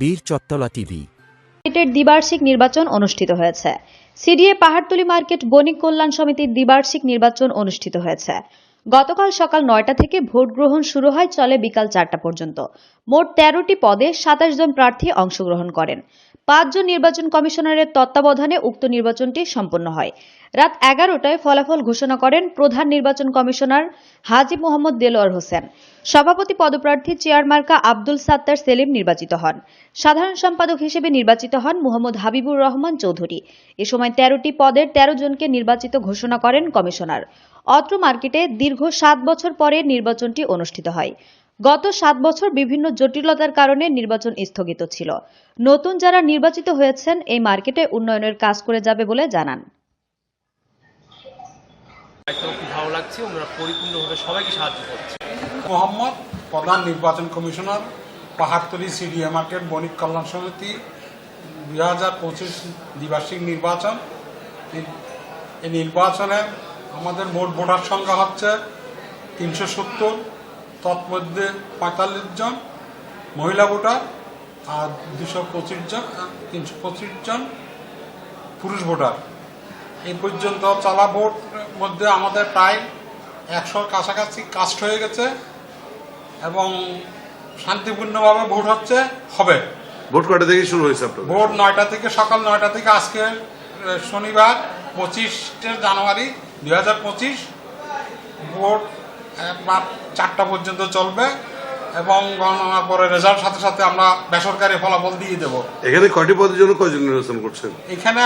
বীর চত্তলা টিভি। দ্বিবার্ষিক নির্বাচন অনুষ্ঠিত হয়েছে। সিডিএ পাহাড়তলি মার্কেট বণিক কল্যাণ সমিতির দ্বিবার্ষিক নির্বাচন অনুষ্ঠিত হয়েছে। গতকাল সকাল নয়টা থেকে ভোট গ্রহণ শুরু হয়, চলে বিকাল চারটা পর্যন্ত। মোট তেরোটি পদে সাতাশ জন প্রার্থী অংশগ্রহণ করেন। পাঁচজন নির্বাচন কমিশনারের তত্ত্বাবধানে উক্ত নির্বাচনটি সম্পন্ন হয়। রাত এগারোটায় ফলাফল ঘোষণা করেন প্রধান নির্বাচন কমিশনার হাজি মোহাম্মদ দেলোয়ার হোসেন। সভাপতি পদপ্রার্থী চেয়ারমার্কা আব্দুল সাত্তার সেলিম নির্বাচিত হন। সাধারণ সম্পাদক হিসেবে নির্বাচিত হন মোহাম্মদ হাবিবুর রহমান চৌধুরী। এ সময় তেরোটি পদের তেরো জনকে নির্বাচিত ঘোষণা করেন কমিশনার। অত্র মার্কেটে দীর্ঘ সাত বছর পরে নির্বাচনটি অনুষ্ঠিত হয়। গত সাত বছর বিভিন্ন জটিলতার কারণে নির্বাচন স্থগিত ছিল। নতুন যারা নির্বাচিত হয়েছেন এই মার্কেটে উন্নয়নের কাজ করে যাবে বলে জানান। একদম খুব ভালো লাগছে ওনারা পরিপূর্ণভাবে সবাইকে সাহায্য করছে। মোহাম্মদ প্রধান নির্বাচন কমিশনার, পাহাড়তলি সিডিএ মার্কেট, বণিক কল্যাণ সমিতি, দুই হাজার পঁচিশ দ্বিবার্ষিক নির্বাচন। এই নির্বাচনে আমাদের মোট ভোটার সংখ্যা হচ্ছে তিনশো সত্তর, তৎমধ্যে পঁয়তাল্লিশ জন মহিলা ভোটার আর দুশো পঁচিশ জন, তিনশো পঁচিশ জন পুরুষ ভোটার। এই পর্যন্ত চলা ভোট মধ্যে আমাদের প্রায় একশোর কাছাকাছি কাস্ট হয়ে গেছে এবং শান্তিপূর্ণভাবে ভোট হচ্ছে হবে। ভোট কয়টা থেকে শুরু হয়েছে ভোট নয়টা থেকে সকাল নয়টা থেকে আজকে শনিবার পঁচিশে জানুয়ারি দুই হাজার পঁচিশ। ভোট চারটা পর্যন্ত চলবে। এবং গণনার পরে রেজাল্ট সাথে সাথে আমরা বেসরকারি ফলাফল দিয়ে দেব। এখানে কয়টি পদের জন্য কয়জন নির্বাচন করছেন? এখানে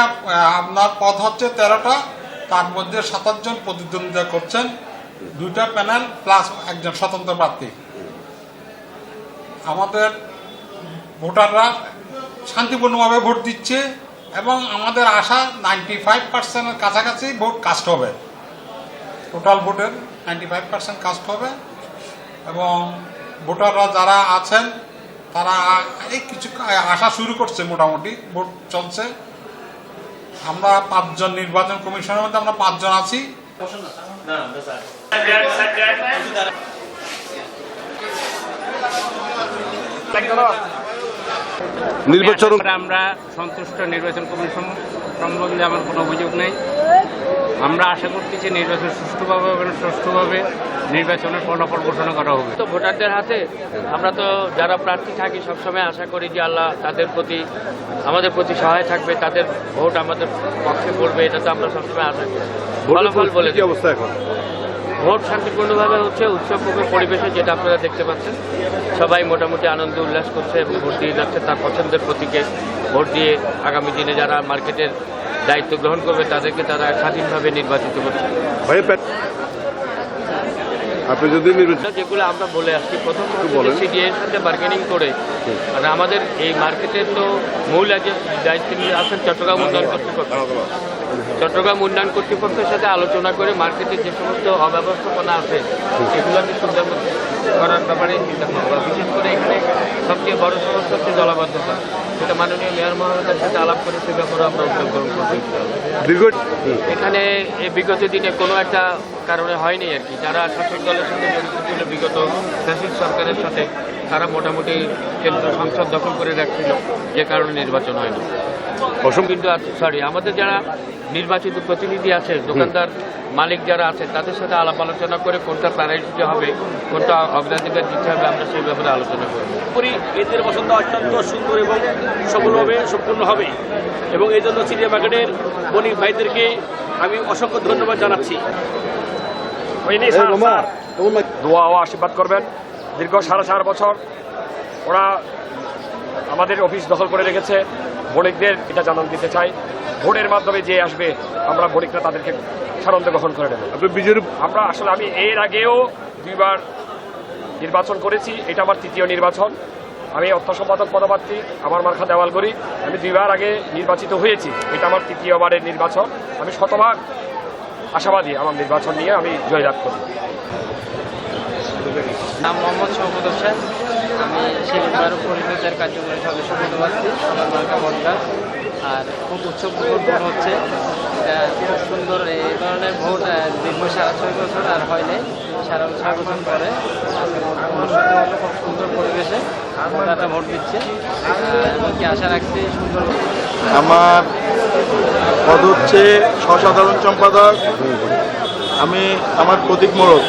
আপনার পদ হচ্ছে তেরোটা তার মধ্যে সাতাশ জন প্রতিদ্বন্দ্বিতা করছেন। দুইটা প্যানেল প্লাস একজন স্বতন্ত্র প্রার্থী। আমাদের ভোটাররা শান্তিপূর্ণভাবে ভোট দিচ্ছে এবং আমাদের আশা নাইনটি ফাইভ পার্সেন্টের কাছাকাছি ভোট কাস্ট হবে। টোটাল ভোটের নাইনটি ফাইভ পার্সেন্ট কাস্ট হবে এবং ভোটাররা যারা আছেন তারা এই কিছু আসা শুরু করছে মোটামুটি ভোট চলছে। আমরা পাঁচজন নির্বাচন কমিশনের মধ্যে আমরা পাঁচজন আছি। নির্বাচন আমরা সন্তুষ্ট নির্বাচন কমিশন সম্বন্ধে আমার কোনো অভিযোগ নেই। আমরা আশা করছি যে নির্বাচন সুষ্ঠুভাবে এবং সুষ্ঠুভাবে নির্বাচনের ফলাফল ঘোষণা করা হবে। তো ভোটারদের হাতে আমরা তো যারা প্রার্থী থাকি সবসময় আশা করি যে আল্লাহ তাদের প্রতি আমাদের প্রতি সহায় থাকবে তাদের ভোট আমাদের পক্ষে পড়বে এটা তো আমরা সবসময় আশা করি। ফলাফল বলে কি অবস্থা এখন? ভোট শান্তিপূর্ণভাবে হচ্ছে উৎসবমুখর পরিবেশে যেটা আপনারা দেখতে পাচ্ছেন। সবাই মোটামুটি আনন্দ উল্লাস করছে এবং ভোট দিয়ে যাচ্ছে তার পছন্দের প্রতীকে ভোট দিয়ে আগামী দিনে যারা মার্কেটের দায়িত্ব গ্রহণ করবে তাদেরকে তারা স্বাধীনভাবে নির্বাচিত করছে। আপনি যদি যেগুলো আমরা বলে আসছি প্রথম। সিডিএ এর সাথে বার্গেনিং করে মানে আমাদের এই মার্কেটের তো মূল দায়িত্ব আছেন চট্টগ্রাম উন্নয়ন কর্তৃপক্ষ। চট্টগ্রাম উন্নয়ন কর্তৃপক্ষের সাথে আলোচনা করে মার্কেটের যে সমস্ত অব্যবস্থাপনা আছে সেগুলোকে সুন্দর করার ব্যাপারে চিন্তা করব বিশেষ করে এখানে সবচেয়ে বড় সমস্যা হচ্ছে জলাবদ্ধতা। যেটা মাননীয় মেয়র মহারাজার সাথে আলাপ করে সে ব্যাপারে আমরা উদ্যোগ গ্রহণ করব। এখানে এই বিগত দিনে কোনো একটা কারণে হয়নি আর কি। যারা শাসক দলের সাথে জড়িত ছিল বিগত শাসক সরকারের সাথে তারা মোটামুটি কেন্দ্র সংসদ দখল করে রাখছিল যে কারণে নির্বাচন হয়নি। কিন্তু সরি আমাদের যারা নির্বাচিত প্রতিনিধি আছে দোকানদার মালিক যারা আছে তাদের সাথে আলাপ আলোচনা করে কোনটা প্রায়োরিটি হবে কোনটা অগ্রাধিকার দিতে হবে আমরা সেই ব্যাপারে আলোচনা করব। করি এদের পছন্দ অত্যন্ত সুন্দর এবং সফলভাবে সম্পূর্ণ হবে। এবং এই জন্য সিরিয়া মার্কেটের বণিক ভাইদেরকে আমি অসংখ্য ধন্যবাদ জানাচ্ছি। দোয়া ও আশীর্বাদ করবেন। দীর্ঘ সাড়ে চার বছর ওরা আমাদের অফিস দখল করে রেখেছে। বণিকদের এটা জানান দিতে চাই। ভোটের মাধ্যমে যে আসবে আমরা বণিকরা তাদেরকে সানন্দে গ্রহণ করে নেব। আমরা আসলে আমি এর আগেও দুইবার নির্বাচন করেছি এটা আমার তৃতীয় নির্বাচন। আমি অর্থ সম্পাদক পদপ্রার্থী আমার মার্খা দেওয়াল করি আমি দুইবার আগে নির্বাচিত হয়েছি এটা আমার তৃতীয়বারের নির্বাচন। আমি শতভাগ আশাবাদী আমার নির্বাচন নিয়ে আমি জয়লাভ করি। নাম মোহাম্মদ শওকত হোসেন। আমি শিলিগুড়ি পরিষদের কার্যকরী সদস্য পদপ্রার্থী সবার মার্কা মন্ডার আর খুব উৎসব ভোট হচ্ছে। খুব সুন্দর, এই ধরনের ভোট দীর্ঘ সাড়ে ছয় বছর আর হয়নি সাড়ে ছয় বছর পরে খুব সুন্দর পরিবেশে ভোটাররা ভোট দিচ্ছে। এবং কি আশা রাখছি সুন্দর আমার পদ হচ্ছে সসাধারণ সম্পাদক, আমি আমার প্রতীক মোড়ক,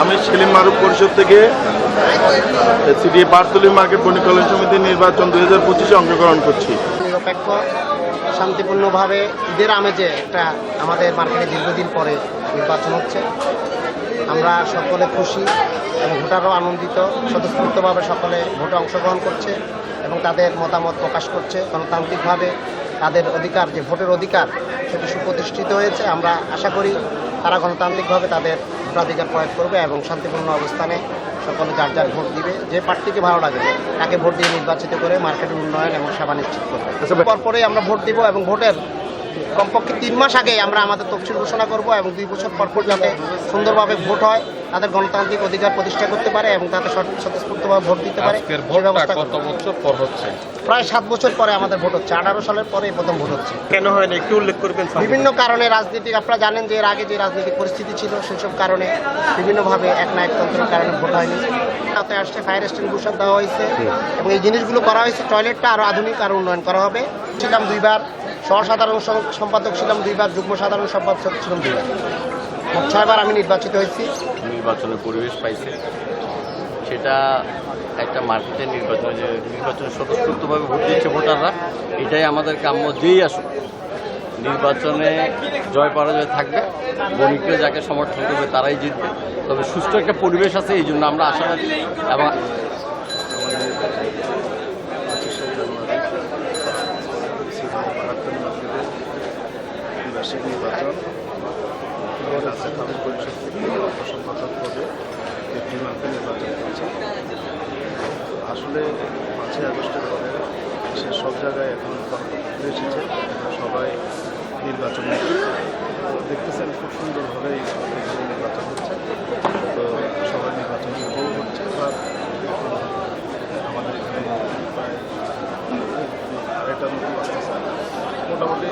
আমি সেলিম মারুফ পরিষদ থেকে সিডি পার্তলি মার্কেট বণিক কল্যাণ সমিতি নির্বাচন দুই হাজার পঁচিশে অংশগ্রহণ করছি। নিরপেক্ষ, শান্তিপূর্ণভাবে ঈদের আমেজে একটা আমাদের মার্কেটে দীর্ঘদিন পরে নির্বাচন হচ্ছে। আমরা সকলে খুশি এবং ভোটারও আনন্দিত। স্বতঃস্ফূর্তভাবে সকলে ভোটে অংশগ্রহণ করছে এবং তাদের মতামত প্রকাশ করছে। গণতান্ত্রিকভাবে তাদের অধিকার যে ভোটের অধিকার সেটি সুপ্রতিষ্ঠিত হয়েছে। আমরা আশা করি তারা গণতান্ত্রিকভাবে তাদের ভোটাধিকার প্রয়োগ করবে এবং শান্তিপূর্ণ অবস্থানে সকলে যার যার ভোট দিবে যে প্রার্থীকে ভালো লাগে তাকে ভোট দিয়ে নির্বাচিত করে মার্কেটের উন্নয়ন এবং সেবা নিশ্চিত করবে। পরপরই আমরা ভোট দিব এবং ভোটের কমপক্ষে তিন মাস আগে আমরা আমাদের তফসিল ঘোষণা করব এবং দুই বছর পরপর যাতে সুন্দরভাবে ভোট হয় তাদের গণতান্ত্রিক অধিকার প্রতিষ্ঠা করতে পারে এবং তাতে স্বতঃস্ফূর্তভাবে ভোট দিতে পারে। সেই ব্যবস্থা বছর পর হচ্ছে? প্রায় সাত বছর পরে আমাদের ভোট হচ্ছে। আঠারো সালের পরে প্রথম ভোট হচ্ছে। কেন হয় না? একটু উল্লেখ করবেন বিভিন্ন কারণে রাজনীতিক আপনারা জানেন যে এর আগে যে রাজনৈতিক পরিস্থিতি ছিল সেসব কারণে বিভিন্নভাবে এক না একতন্ত্রের কারণে ভোট হয়নি। তাতে আসছে ফায়ার এক্সটিংগুইশার দেওয়া হয়েছে। এবং এই জিনিসগুলো করা হয়েছে। টয়লেটটা আরও আধুনিক আরও উন্নয়ন করা হবে। ছিলাম দুইবার সহসাধারণ সম্পাদক ছিলাম দুইবার, যুগ্ম সাধারণ সম্পাদক ছিলাম দুইবার। ছয়বার আমি নির্বাচিত হয়েছি। নির্বাচনের পরিবেশ পাইছে। সেটা একটা মার্কেটের নির্বাচন যে নির্বাচনে স্বতঃস্ফূর্তভাবে ভোট দিচ্ছে ভোটাররা, এটাই আমাদের কাম্য যেই আসুক। নির্বাচনে জয় পরাজয় থাকবে, বণিকরা যাকে সমর্থন করবে তারাই জিতবে। তবে সুস্থ একটা পরিবেশ আছে, এই জন্য আমরা আশাবাদী। এবং বার্ষিক নির্বাচন আছে তাদের পরিষদ থেকে সম্পাদক পদে মার্কে নির্বাচন করছে আসলে পাঁচই আগস্টের পরে সে সব জায়গায় এখন এসেছে। সবাই নির্বাচন দেখতেছেন খুব সুন্দরভাবে এখানে নির্বাচন হচ্ছে। তো সবাই নির্বাচন উপভোগ করছে। বা আমাদের এখানে প্রায় আড়াইটার মতো বাজতেছে মোটামুটি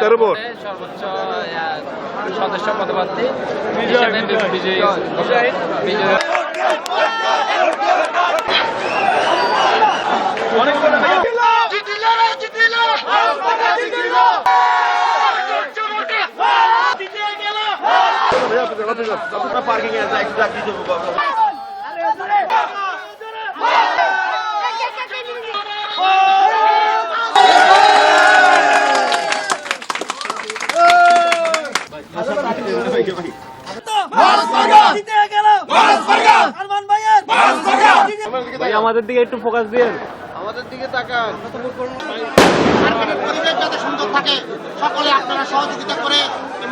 তেরো ভোট। সর্বোচ্চ সদস্য পদপ্রার্থী বিজয়ী আমাদের দিকে একটু ফোকাস তাকান। মার্কেটের পরিবেশ যাতে সুন্দর থাকে, সকলে আপনারা সহযোগিতা করে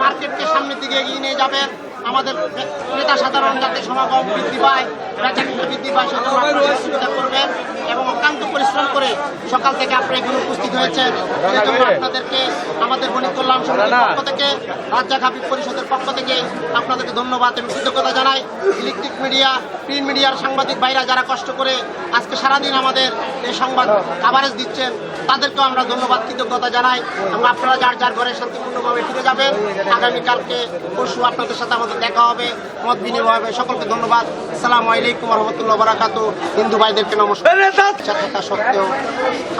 মার্কেটকে সামনের দিকে এগিয়ে নিয়ে যাবেন। আমাদের ক্রেতা সাধারণ যাতে সমাগম বৃদ্ধি পায় বৃদ্ধি পায় সহযোগিতা করবেন এবং অক্লান্ত পরিশ্রম করে সকাল থেকে আপনারা এখানে উপস্থিত হয়েছেন। সেজন্য আপনাদেরকে আমাদের বণিক কল্যাণ সমিতির পক্ষ থেকে রাজ্জাক হাবিব পরিষদের পক্ষ থেকে আপনাদেরকে ধন্যবাদ এবং কৃতজ্ঞতা জানাই। ইলেকট্রিক মিডিয়া প্রিন্ট মিডিয়ার সাংবাদিক ভাইরা যারা কষ্ট করে আজকে সারাদিন আমাদের এই সংবাদ কাভারেজ দিচ্ছেন তাদেরকেও আমরা ধন্যবাদ কৃতজ্ঞতা জানাই। আমরা আপনারা যার যার ঘরে শান্তিপূর্ণভাবে ফিরে যাবেন আগামীকালকে পরশু আপনাদের সাথে আমাদের দেখা হবে। মত বিনিময় হবে। সকলকে ধন্যবাদ। সালাম আলাইকুম রহমতুল্লাহ বারাকাত। হিন্দু ভাইদেরকে নমস্কার। থাকা সত্ত্বেও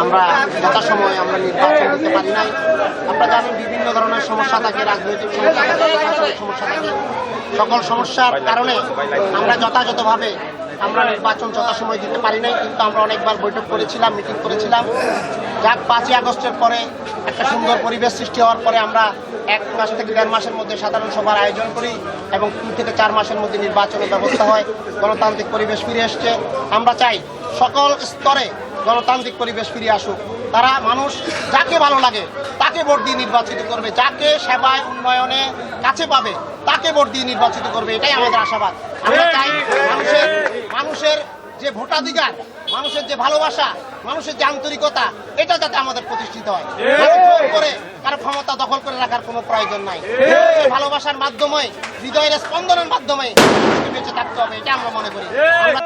আমরা যথাসময়ে আমরা নির্বাচন দিতে পারি নাই। আমরা জানি বিভিন্ন ধরনের সমস্যা থাকে রাজনৈতিক সমস্যা থাকে সমস্যা থাকে। সকল সমস্যার কারণে আমরা যথাযথভাবে আমরা নির্বাচন যথাসময় দিতে পারি নাই, কিন্তু আমরা অনেকবার বৈঠক করেছিলাম মিটিং করেছিলাম। যাক, পাঁচই আগস্টের পরে একটা সুন্দর পরিবেশ সৃষ্টি হওয়ার পরে আমরা এক মাস থেকে দেড় মাসের মধ্যে সাধারণ সভার আয়োজন করি এবং তিন থেকে চার মাসের মধ্যে নির্বাচনের ব্যবস্থা হয়, গণতান্ত্রিক পরিবেশ ফিরে এসছে। আমরা চাই সকল স্তরে গণতান্ত্রিক পরিবেশ ফিরে আসুক। তারা মানুষ যাকে ভালো লাগে, তাকে ভোট দিয়ে নির্বাচিত করবে। যাকে সেবায়, উন্নয়নে কাছে পাবে, তাকে ভোট দিয়ে নির্বাচিত করবে। এটাই আমাদের আশাবাদ। আমরা চাই মানুষের মানুষের যে ভোটাধিকার মানুষের যে ভালোবাসা মানুষের যে আন্তরিকতা এটা যাতে আমাদের প্রতিষ্ঠিত হয় কারও করে কারও ক্ষমতা দখল করে রাখার কোনো প্রয়োজন নাই ভালোবাসার মাধ্যমে হৃদয়ের স্পন্দনের মাধ্যমে বেঁচে থাকতে হবে এটা আমরা মনে করি আমরা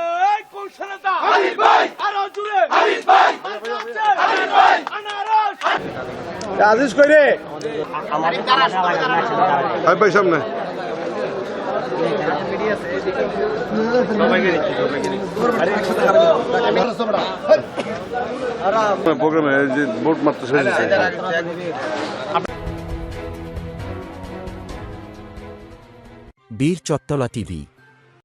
ভাই ভাই সামনে প্রোগ্রামে যে ভোট মাত্র বীর চত্তলা টিভি